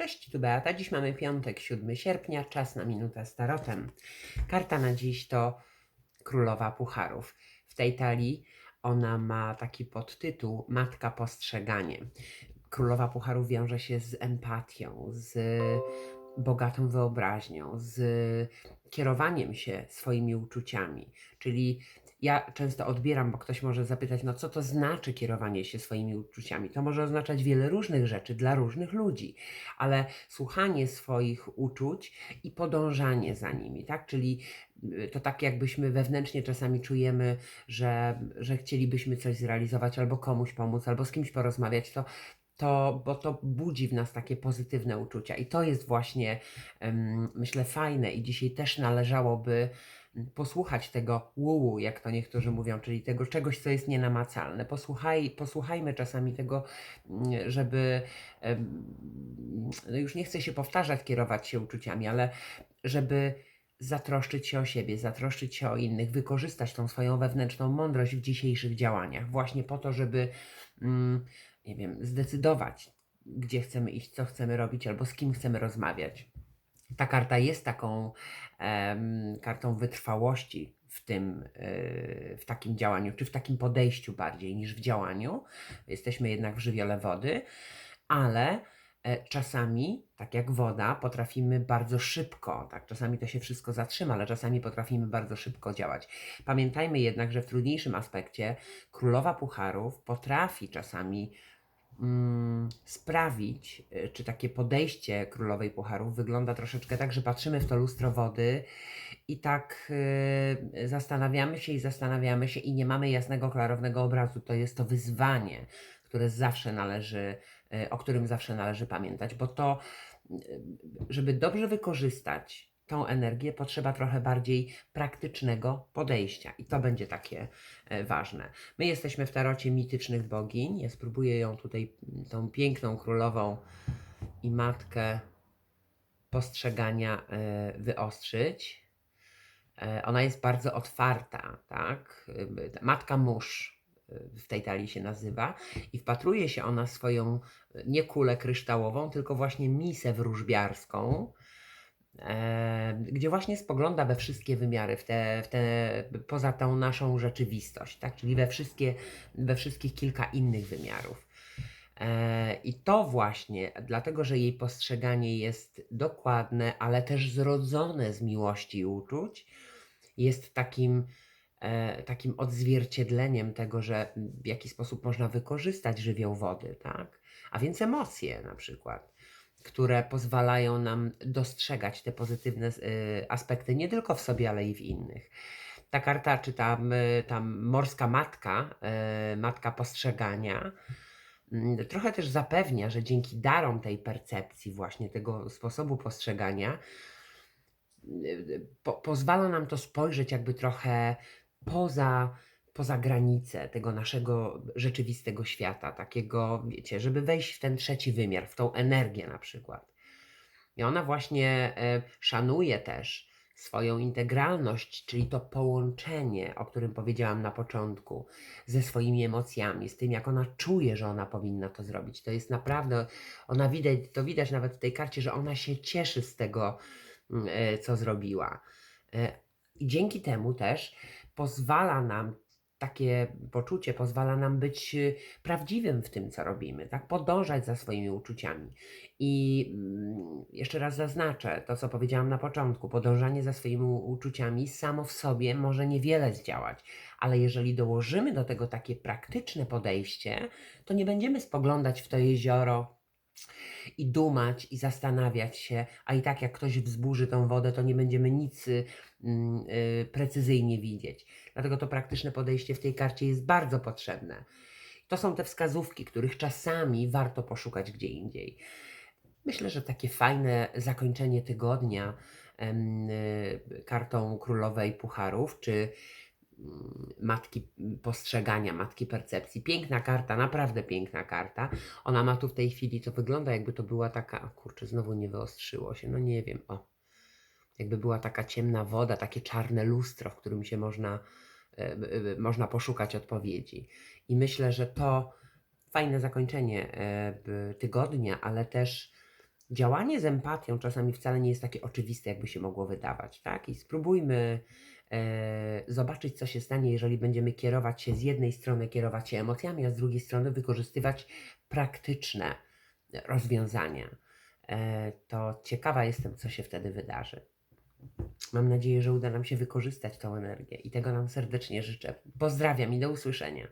Cześć, tu Beata. Dziś mamy piątek, 7 sierpnia, czas na minutę z tarotem. Karta na dziś to Królowa Pucharów. W tej talii ona ma taki podtytuł Matka Postrzeganie. Królowa Pucharów wiąże się z empatią, z bogatą wyobraźnią, z kierowaniem się swoimi uczuciami. Czyli ja często odbieram, bo ktoś może zapytać, no co to znaczy kierowanie się swoimi uczuciami? To może oznaczać wiele różnych rzeczy dla różnych ludzi, ale słuchanie swoich uczuć i podążanie za nimi, tak? Czyli y, to tak jakbyśmy wewnętrznie czasami czujemy, że, że chcielibyśmy coś zrealizować, albo komuś pomóc, albo z kimś porozmawiać, to to, bo to budzi w nas takie pozytywne uczucia. I to jest właśnie, myślę, fajne. I dzisiaj też należałoby mm, posłuchać tego łułu, jak to niektórzy mówią, czyli tego czegoś, co jest nienamacalne. Posłuchaj, posłuchajmy czasami tego, mm, żeby, no już nie chcę się powtarzać, kierować się uczuciami, ale żeby zatroszczyć się o siebie, zatroszczyć się o innych, wykorzystać tą swoją wewnętrzną mądrość w dzisiejszych działaniach, właśnie po to, żeby, mm, nie wiem, zdecydować, gdzie chcemy iść, co chcemy robić, albo z kim chcemy rozmawiać. Ta karta jest taką em, kartą wytrwałości w tym, y, w takim działaniu, czy w takim podejściu bardziej niż w działaniu. Jesteśmy jednak w żywiole wody, ale e, czasami, tak jak woda, potrafimy bardzo szybko, tak, czasami to się wszystko zatrzyma, ale czasami potrafimy bardzo szybko działać. Pamiętajmy jednak, że w trudniejszym aspekcie królowa pucharów potrafi czasami mm, sprawić, y, czy takie podejście królowej pucharów wygląda troszeczkę tak, że patrzymy w to lustro wody i tak y, zastanawiamy się i zastanawiamy się i nie mamy jasnego, klarownego obrazu. To jest to wyzwanie, które zawsze należy, o którym zawsze należy pamiętać, bo to, y, żeby dobrze wykorzystać tą energię, potrzeba trochę bardziej praktycznego podejścia i to będzie takie e, ważne. My jesteśmy w tarocie mitycznych bogiń. Ja spróbuję ją tutaj, m, tą piękną królową i matkę postrzegania wyostrzyć. Ona jest bardzo otwarta, tak? Matka mórz w tej talii się nazywa i wpatruje się ona swoją nie kulę kryształową, tylko właśnie misę wróżbiarską, e, gdzie właśnie spogląda we wszystkie wymiary, w te, w te, poza tą naszą rzeczywistość, tak? czyli we, wszystkie, we wszystkich kilka innych wymiarów. E, I to właśnie, dlatego że jej postrzeganie jest dokładne, ale też zrodzone z miłości i uczuć, jest takim, takim odzwierciedleniem tego, że w jaki sposób można wykorzystać żywioł wody, tak? A więc emocje na przykład, które pozwalają nam dostrzegać te pozytywne y, aspekty nie tylko w sobie, ale i w innych. Ta karta, czy tam, y, tam morska matka, matka postrzegania, mm, trochę też zapewnia, że dzięki darom tej percepcji, właśnie tego sposobu postrzegania, po, pozwala nam to spojrzeć jakby trochę poza, poza granice tego naszego rzeczywistego świata, takiego, wiecie, żeby wejść w ten trzeci wymiar, w tą energię na przykład. I ona właśnie e, szanuje też swoją integralność, czyli to połączenie, o którym powiedziałam na początku, ze swoimi emocjami, z tym, jak ona czuje, że ona powinna to zrobić. To jest naprawdę, ona widać, to widać nawet w tej karcie, że ona się cieszy z tego, mm, e, co zrobiła. E, I dzięki temu też pozwala nam, takie poczucie pozwala nam być y, prawdziwym w tym, co robimy, tak? Podążać za swoimi uczuciami. I mm, jeszcze raz zaznaczę to, co powiedziałam na początku. Podążanie za swoimi uczuciami samo w sobie może niewiele zdziałać, ale jeżeli dołożymy do tego takie praktyczne podejście, to nie będziemy spoglądać w to jezioro i dumać i zastanawiać się, a i tak jak ktoś wzburzy tą wodę, to nie będziemy nic mm, y, precyzyjnie widzieć. Dlatego to praktyczne podejście w tej karcie jest bardzo potrzebne. To są te wskazówki, których czasami warto poszukać gdzie indziej. Myślę, że takie fajne zakończenie tygodnia y, kartą królowej pucharów, czy matki postrzegania, matki percepcji. Piękna karta, naprawdę piękna karta. Ona ma tu w tej chwili, to wygląda jakby to była taka, kurczę, znowu nie wyostrzyło się, no nie wiem, o. Jakby była taka ciemna woda, takie czarne lustro, w którym się można, e, e, można poszukać odpowiedzi. I myślę, że to fajne zakończenie e, tygodnia, ale też działanie z empatią czasami wcale nie jest takie oczywiste, jakby się mogło wydawać, tak? I spróbujmy zobaczyć, co się stanie, jeżeli będziemy kierować się z jednej strony, kierować się emocjami, a z drugiej strony wykorzystywać praktyczne rozwiązania. E, to ciekawa jestem, co się wtedy wydarzy. Mam nadzieję, że uda nam się wykorzystać tą energię i tego nam serdecznie życzę. Pozdrawiam i do usłyszenia.